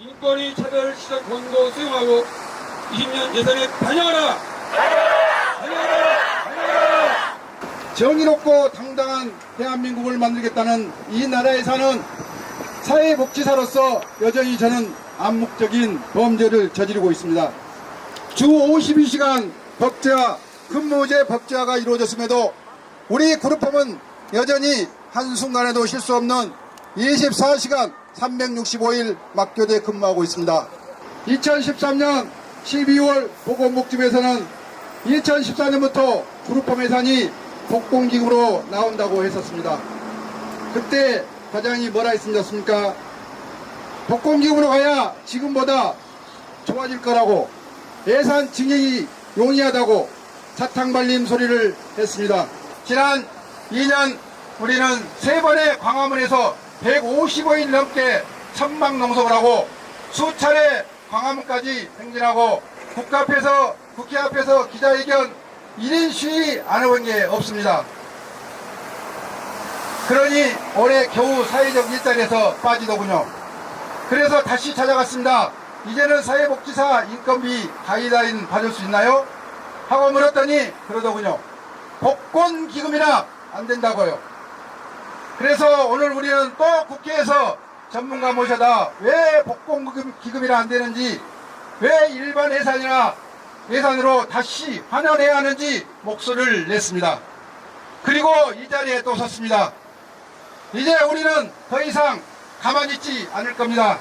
인권위 차별 시정 권고 수용하고 20년 예산에 반영하라! 반영하라! 반영하라! 정의롭고 당당한 대한민국을 만들겠다는 이 나라에서는 사회복지사로서 여전히 저는 암묵적인 범죄를 저지르고 있습니다. 주 52시간 법제화, 근무제 법제화가 이루어졌음에도 우리 그룹홈은 여전히 한순간에도 쉴 수 없는 24시간 365일 막교대 근무하고 있습니다. 2013년 12월 보건복지부에서는 2014년부터 그룹홈 예산이 복공기금으로 나온다고 했었습니다. 그때 과장이 뭐라 했습니까? 복공기금으로 가야 지금보다 좋아질 거라고 예산 증액이 용이하다고 사탕발림 소리를 했습니다. 지난 2년 우리는 세 번의 광화문에서 155일 넘게 천막 농성을 하고 수차례 광화문까지 행진하고 국회 앞에서 국회 앞에서 기자회견 1인 시위 안 해본 게 없습니다. 그러니 올해 겨우 사회적 일자리에서 빠지더군요. 그래서 다시 찾아갔습니다. 이제는 사회복지사 인건비 가이드라인 받을 수 있나요? 하고 물었더니 그러더군요. 복권기금이나 안 된다고요. 그래서 오늘 우리는 또 국회에서 전문가 모셔다 왜 복권기금이나 안 되는지 왜 일반 예산이나 예산으로 다시 환원해야 하는지 목소리를 냈습니다. 그리고 이 자리에 또 섰습니다. 이제 우리는 더 이상 가만히 있지 않을 겁니다.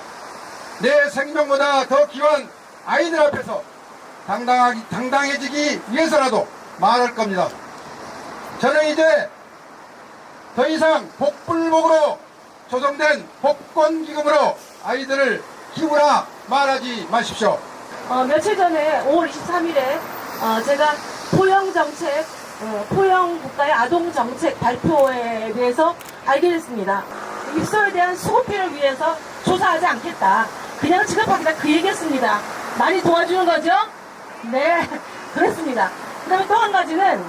내 생명보다 더 귀한 아이들 앞에서 당당하기, 당당해지기 위해서라도 말할 겁니다. 저는 이제 더 이상 복불복으로 조성된 복권기금으로 아이들을 키우라 말하지 마십시오. 어, 며칠 전에 5월 23일에 어, 제가 포영 정책, 어, 포영 국가의 아동 정책 발표에 대해서 알게 됐습니다. 입소에 대한 수급비를 위해서 조사하지 않겠다. 그냥 지급하겠다 그 얘기했습니다. 많이 도와주는 거죠? 네, 그렇습니다. 그 다음에 또 한 가지는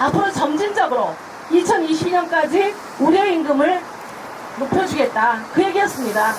앞으로 점진적으로 2022년까지 우려 임금을 높여주겠다. 그 얘기였습니다.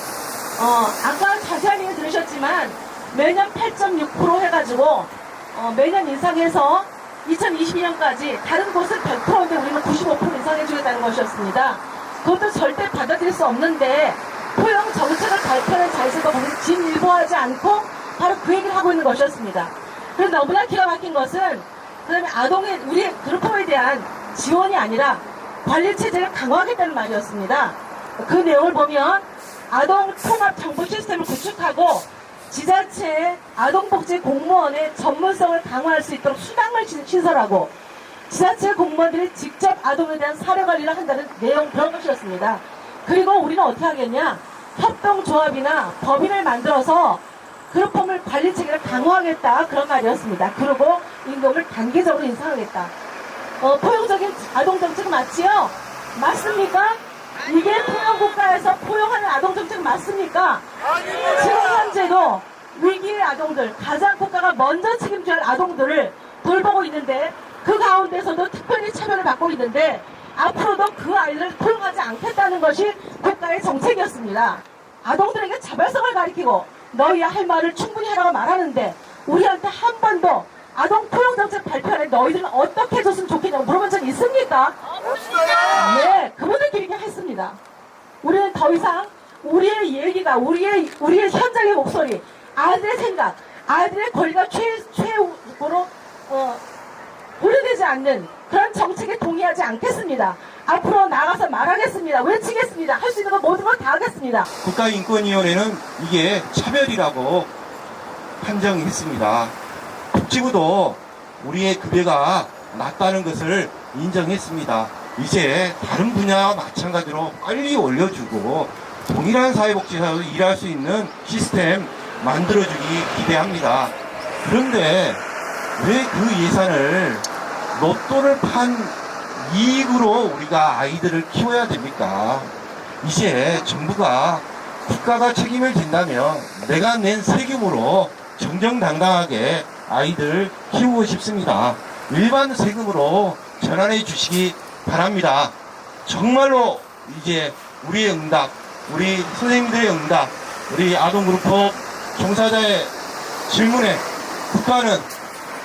어, 아까 자세한 얘기 들으셨지만 매년 8.6% 해가지고 어, 매년 인상해서 2022년까지 다른 곳은 100%인데 우리는 95% 인상해주겠다는 것이었습니다. 그것도 절대 받아들일 수 없는데 포용 정책을 발표하는 자리에서도 거기서 진일보하지 않고 바로 그 얘기를 하고 있는 것이었습니다. 그래서 너무나 기가 막힌 것은 그다음에 아동의 우리 그룹홈에 대한 지원이 아니라 관리 체제를 강화하겠다는 말이었습니다. 그 내용을 보면 아동 통합 정보 시스템을 구축하고 지자체 아동복지 공무원의 전문성을 강화할 수 있도록 수당을 신- 신설하고 지자체 공무원들이 직접 아동에 대한 사례 관리를 한다는 내용 그런 것이었습니다. 그리고 우리는 어떻게 하겠냐? 협동조합이나 법인을 만들어서 그룹홈을 관리 체계를 강화하겠다 그런 말이었습니다. 그리고 임금을 단계적으로 인상하겠다. 어, 포용적인 아동 정책 맞지요? 맞습니까? 이게 포용 국가에서 포용하는 아동 정책 맞습니까? 지금 현재도 위기의 아동들, 가장 국가가 먼저 책임져야 할 아동들을 돌보고 있는데 그 가운데서도 특별히 차별을 받고 있는데 앞으로도 그 아이들을 포용하지 않겠다는 것이 국가의 정책이었습니다. 아동들에게 자발성을 가리키고 너희 할 말을 충분히 하라고 말하는데 우리한테 한 번도 아동 포용 정책 발표할 때 너희들은 어떻게 해줬으면 좋겠냐고 물어본 적 있습니까? 네, 그분들끼리 그냥 했습니다. 우리는 더 이상 우리의 얘기가 우리의 우리의 현장의 목소리, 아들의 생각, 아들의 권리가 최 최우로 어, 고려되지 않는 그런 정책에 동의하지 않겠습니다. 앞으로 나가서 말하겠습니다. 외치겠습니다. 할 수 있는 거 모든 걸 다 하겠습니다. 국가인권위원회는 이게 차별이라고 판정했습니다. 복지부도 우리의 급여가 낮다는 것을 인정했습니다. 이제 다른 분야와 마찬가지로 빨리 올려주고 동일한 사회복지사로 일할 수 있는 시스템 만들어주기 기대합니다. 그런데 왜 그 예산을 로또를 판 이익으로 우리가 아이들을 키워야 됩니까? 이제 정부가 국가가 책임을 진다면 내가 낸 세금으로 정정당당하게 아이들 키우고 싶습니다. 일반 세금으로 전환해 주시기 바랍니다. 정말로 이제 우리의 응답, 우리 선생님들의 응답, 우리 아동그룹법 종사자의 질문에 국가는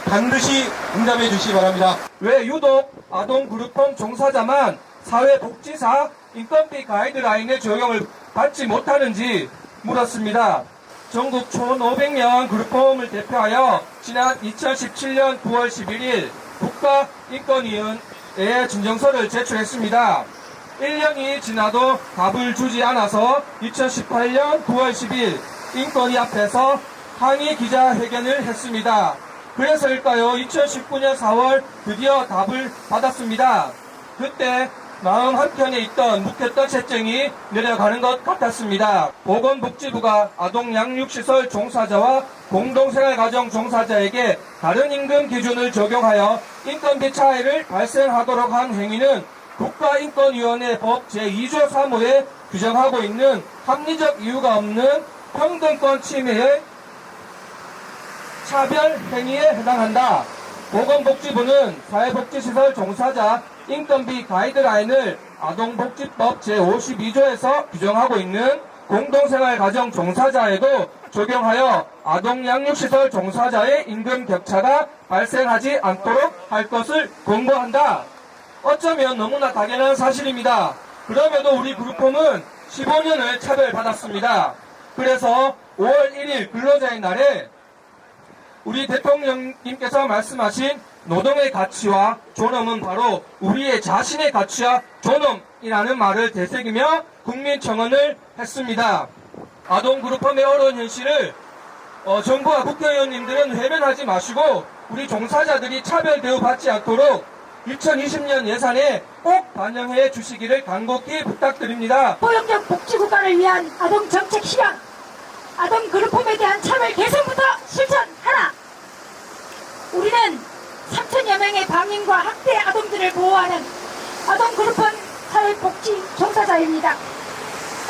반드시 응답해 주시기 바랍니다. 왜 유독 아동그룹홈 종사자만 사회복지사 인건비 가이드라인의 적용을 받지 못하는지 물었습니다. 전국 1,500명 그룹홈을 대표하여 지난 2017년 9월 11일 국가인권위원회에 진정서를 제출했습니다. 1년이 지나도 답을 주지 않아서 2018년 9월 10일 인권위 앞에서 항의 기자회견을 했습니다. 그래서일까요? 2019년 4월 드디어 답을 받았습니다. 그때 마음 한켠에 있던 묵혔던 채증이 내려가는 것 같았습니다. 보건복지부가 아동 양육시설 종사자와 공동생활가정 종사자에게 다른 임금 기준을 적용하여 인건비 차이를 발생하도록 한 행위는 국가인권위원회 법 제2조 3호에 규정하고 있는 합리적 이유가 없는 평등권 침해의 차별 행위에 해당한다. 보건복지부는 사회복지시설 종사자 인건비 가이드라인을 아동복지법 제52조에서 규정하고 있는 공동생활가정 종사자에도 적용하여 아동 양육시설 종사자의 임금 격차가 발생하지 않도록 할 것을 권고한다. 어쩌면 너무나 당연한 사실입니다. 그럼에도 우리 그룹홈은 15년을 차별받았습니다. 그래서 5월 1일 근로자의 날에 우리 대통령님께서 말씀하신 노동의 가치와 존엄은 바로 우리의 자신의 가치와 존엄이라는 말을 되새기며 국민청원을 했습니다. 아동 그룹홈의 어려운 현실을 어, 정부와 국회의원님들은 외면하지 마시고 우리 종사자들이 차별 대우받지 않도록 2020년 예산에 꼭 반영해 주시기를 간곡히 부탁드립니다. 포용적 복지국가를 위한 아동 정책 실현, 아동 그룹홈에 대한 차별 개선부터 실천하라. 우리는 3천여 명의 방임과 학대 아동들을 보호하는 아동 그룹홈 사회복지 종사자입니다.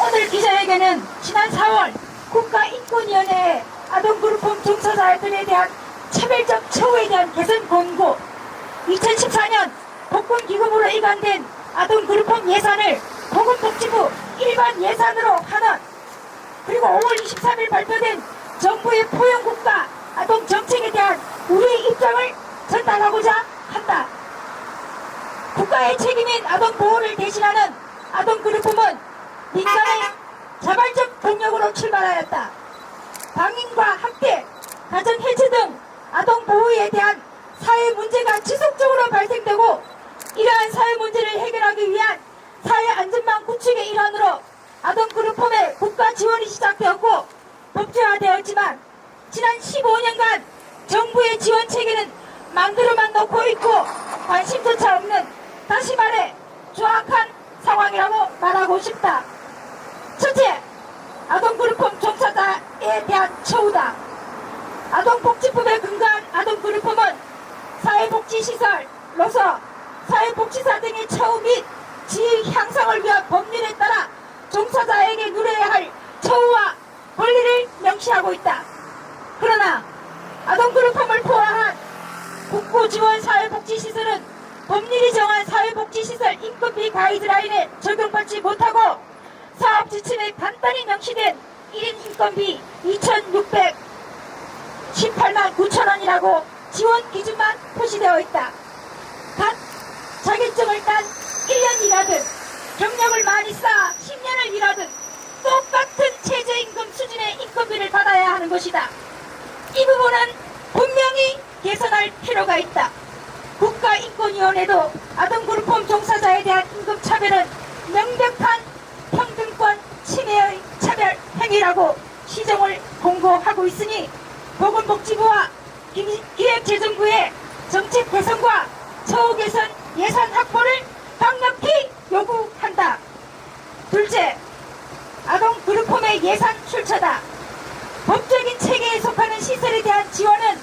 오늘 기자회견은 지난 4월 국가인권위원회 아동 그룹홈 종사자들에 대한 차별적 처우에 대한 개선 권고 2014년 복권기금으로 이관된 아동그룹홈 예산을 보건복지부 일반 예산으로 환원 그리고 5월 23일 발표된 정부의 포용국가 아동정책에 대한 우리의 입장을 전달하고자 한다. 국가의 책임인 아동보호를 대신하는 아동그룹홈은 민간의 자발적 동력으로 출발하였다. 방임과 학대, 가정 해체 등 아동 보호에 대한 사회 문제가 지속적으로 발생되고 이러한 사회 문제를 해결하기 위한 사회 안전망 구축의 일환으로 아동 그룹 홈의 국가 지원이 시작되었고 법제화되었지만 지난 15년간 정부의 지원 체계는 만들어만 놓고 있고 관심조차 없는 다시 말해 조악한 상황이라고 말하고 싶다. 첫째, 아동그룹홈 종사자에 대한 처우다. 아동복지법에 근거한 아동그룹홈은 사회복지시설 로서 사회복지사 등의 처우 및 지위 향상을 위한 법률에 따라 종사자에게 누려야 할 처우와 권리를 명시하고 있다. 그러나 아동그룹홈을 포함한 국고지원 사회복지시설은 법률이 정한 사회복지시설 인건비 가이드라인에 적용받지 못하고 사업 지침에 간단히 명시된 1인 인건비 2,600 18만 9천 원이라고 지원 기준만 표시되어 있다. 각 자격증을 딴 1년 일하든 경력을 많이 쌓아 10년을 일하든 똑같은 최저임금 수준의 인건비를 받아야 하는 것이다. 이 부분은 분명히 개선할 필요가 있다. 국가인권위원회도 아동그룹홈 종사자에 대한 임금 차별은 명백한 평등권 침해의 차별 행위라고 시정을 공고하고 있으니 보건복지부와 기- 기획재정부의 정책 개선과 처우 개선 예산 확보를 강력히 요구한다. 둘째, 아동 그룹홈의 예산 출처다. 법적인 체계에 속하는 시설에 대한 지원은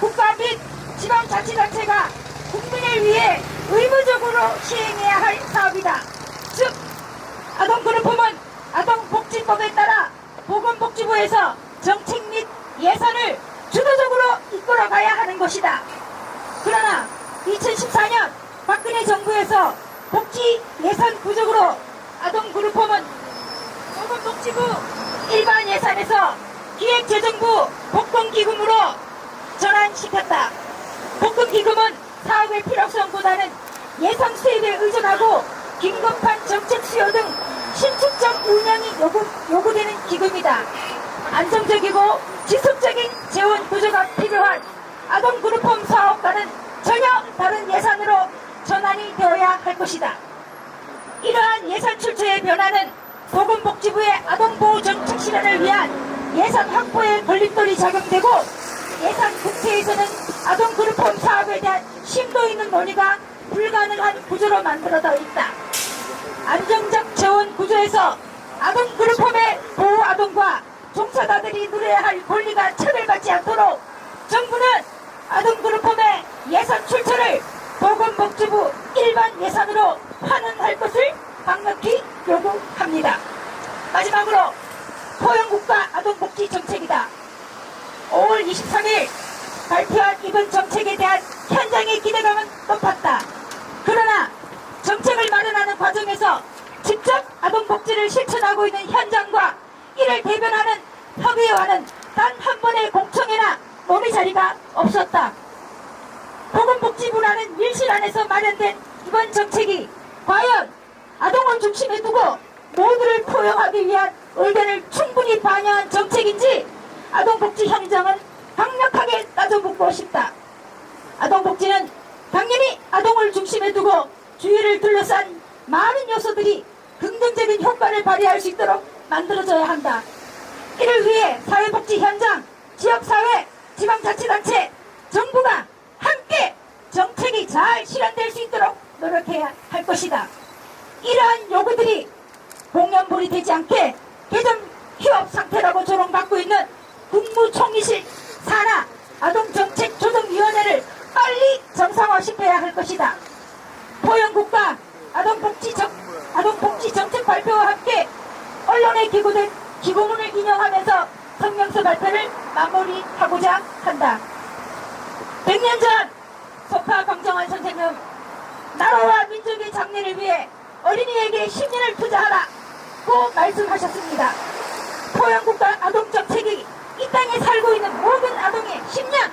국가 및 지방자치단체가 국민을 위해 의무적으로 시행해야 할 사업이다. 즉, 아동그룹홈은 아동복지법에 따라 보건복지부에서 정책 및 예산을 주도적으로 이끌어가야 하는 것이다. 그러나 2014년 박근혜 정부에서 복지 예산 부족으로 아동그룹홈은 보건복지부 일반 예산에서 기획재정부 복권기금으로 전환시켰다. 복권기금은 사업의 필요성보다는 예산 수입에 의존하고 긴급한 정책 수요 등 신축적 운영이 요구, 요구되는 기금이다. 안정적이고 지속적인 재원 구조가 필요한 아동그룹홈 사업과는 전혀 다른 예산으로 전환이 되어야 할 것이다. 이러한 예산 출처의 변화는 보건복지부의 아동보호 정책 실현을 위한 예산 확보에 걸림돌이 작용되고 예산 국회에서는 아동그룹홈 사업에 대한 심도 있는 논의가 불가능한 구조로 만들어져 있다. 안정적 재원 구조에서 아동그룹홈의 보호 아동과 종사자들이 누려야 할 권리가 차별받지 않도록 정부는 아동그룹홈의 예산 출처를 보건복지부 일반 예산으로 환원할 것을 강력히 요구합니다. 마지막으로 포용국가 아동복지 정책이다. 5월 23일 발표한 이번 정책에 대한 현장의 기대감은 높았다. 그러나 정책을 마련하는 과정에서 직접 아동복지를 실천하고 있는 현장과 이를 대변하는 협의회와는 단 한 번의 공청회나 논의 자리가 없었다. 보건복지부라는 밀실 안에서 마련된 이번 정책이 과연 아동을 중심에 두고 모두를 포용하기 위한 의견을 충분히 반영한 정책인지 아동복지 현장은 강력하게 따져보고 싶다. 아동복지는 당연히 아동을 중심에 두고 주위를 둘러싼 많은 요소들이 긍정적인 효과를 발휘할 수 있도록 만들어져야 한다. 이를 위해 사회복지 현장, 지역사회, 지방자치단체, 잘 실현될 수 있도록 노력해야 할 것이다. 이러한 요구들이 공연불이 되지 않게 개점 휴업 상태라고 조롱받고 있는 국무총리실 산하 아동정책조정위원회를 빨리 정상화시켜야 할 것이다. 포용국가 아동복지, 정, 아동복지 정책 발표와 함께 언론에 기고된 기고문을 인용하면서 성명서 발표를 마무리하고자 한다. 100년 전 소파 강정환 선생은 나라와 민족의 장래를 위해 어린이에게 10년을 투자하라 고 말씀하셨습니다. 포용국가 아동정책이 이 땅에 살고 있는 모든 아동의 10년,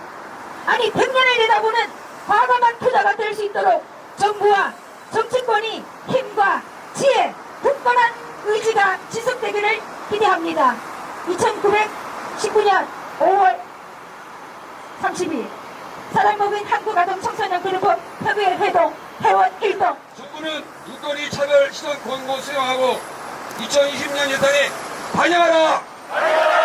아니 100년을 내다보는 과감한 투자가 될 수 있도록 정부와 정치권이 힘과 지혜, 굳건한 의지가 지속되기를 기대합니다. 2919년 5월 30일 사랑법인 한국아동 청소년 그룹은 협의회 회동 회원 1동 정부는 눈거리 차별 시선 권고 수용하고 2020년 예산에 반영하라!